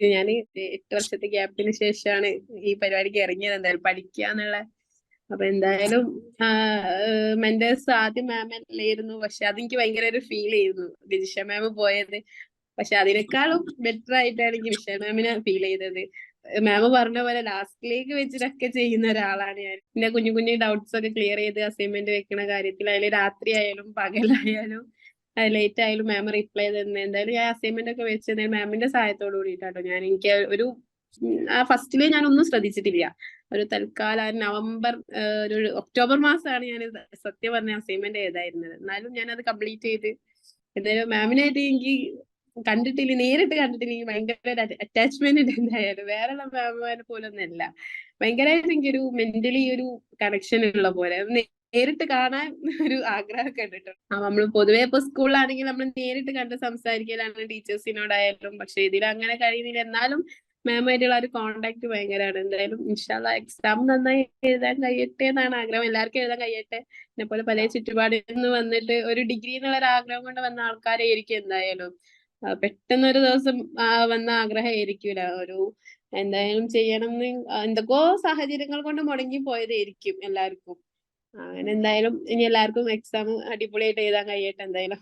ഞാൻ എട്ട് വർഷത്തെ ഗ്യാപ്പിന് ശേഷമാണ് ഈ പരിപാടിക്ക് ഇറങ്ങിയത്. എന്തായാലും പഠിക്കാന്നുള്ള അപ്പൊ എന്തായാലും മെന്റേഴ്സ് ആദ്യം മാം അല്ലായിരുന്നു. പക്ഷെ അതെനിക്ക് ഭയങ്കര ഒരു ഫീൽ ചെയ്യുന്നു രജിഷ മാം പോയത്. പക്ഷെ അതിനേക്കാളും ബെറ്റർ ആയിട്ടാണ് വിഷയ മാമിനെ ഫീൽ ചെയ്തത്. മാം പറഞ്ഞ പോലെ ലാസ്റ്റിലേക്ക് വെച്ചിട്ടൊക്കെ ചെയ്യുന്ന ഒരാളാണ് ഞാൻ. എന്റെ കുഞ്ഞു കുഞ്ഞു ഡൗട്ട്സ് ഒക്കെ ക്ലിയർ ചെയ്ത് അസൈൻമെന്റ് വെക്കുന്ന കാര്യത്തിൽ. അതിൽ രാത്രി ആയാലും പകലായാലും ലേറ്റ് ആയാലും മാം റിപ്ലൈ തന്നെ. എന്തായാലും ഞാൻ അസൈൻമെന്റ് ഒക്കെ വെച്ചത് മാമിന്റെ സഹായത്തോട് കൂടിയിട്ടാട്ടോ ഞാൻ എനിക്ക് ഒരു ആ ഫസ്റ്റിൽ ഞാൻ ഒന്നും ശ്രദ്ധിച്ചിട്ടില്ല. ഒരു തൽക്കാല നവംബർ ഒരു ഒക്ടോബർ മാസമാണ് ഞാൻ സത്യം പറഞ്ഞ അസൈൻമെന്റ് ചെയ്തായിരുന്നത് എന്നാലും ഞാൻ അത് കംപ്ലീറ്റ് ചെയ്ത് എന്തായാലും മാമിനായിട്ട് എനിക്ക് കണ്ടിട്ടില്ല നേരിട്ട് കണ്ടിട്ടില്ല. എനിക്ക് ഭയങ്കര അറ്റാച്ച്മെന്റ് ഉണ്ട് എന്തായാലും. വേറെ മാമിനെ പോലെ ഒന്നല്ല ഭയങ്കരമായിട്ട് എനിക്കൊരു മെന്റലി ഒരു കണക്ഷൻ ഉള്ള പോലെ. നേരിട്ട് കാണാൻ ഒരു ആഗ്രഹമൊക്കെ ഉണ്ട് ആ നമ്മൾ പൊതുവെ ഇപ്പൊ സ്കൂളിലാണെങ്കിൽ നമ്മൾ നേരിട്ട് കണ്ട് സംസാരിക്കലാണ് ടീച്ചേഴ്സിനോടായാലും പക്ഷെ ഇതിൽ അങ്ങനെ കഴിയുന്നില്ല. എന്നാലും മാമായിട്ടുള്ള ഒരു കോണ്ടാക്ട് ഭയങ്കരമാണ് എന്തായാലും ഇൻഷാല്ല എക്സാം നന്നായി എഴുതാൻ കഴിയട്ടെ എന്നാണ് ആഗ്രഹം. എല്ലാവർക്കും എഴുതാൻ കഴിയട്ടെ. എന്നെ പോലെ പല ചുറ്റുപാടിൽ നിന്ന് വന്നിട്ട് ഒരു ഡിഗ്രി എന്നുള്ള ഒരു ആഗ്രഹം കൊണ്ട് വന്ന ആൾക്കാരായിരിക്കും എന്തായാലും. പെട്ടെന്ന് ഒരു ദിവസം വന്ന ആഗ്രഹമായിരിക്കൂല. ഒരു എന്തായാലും ചെയ്യണം എന്തൊക്കെയോ സാഹചര്യങ്ങൾ കൊണ്ട് മുടങ്ങി പോയതായിരിക്കും എല്ലാവർക്കും. അങ്ങനെ എന്തായാലും ഇനി എല്ലാവർക്കും എക്സാം അടിപൊളിയായിട്ട് എഴുതാൻ കഴിയട്ടെ എന്തായാലും.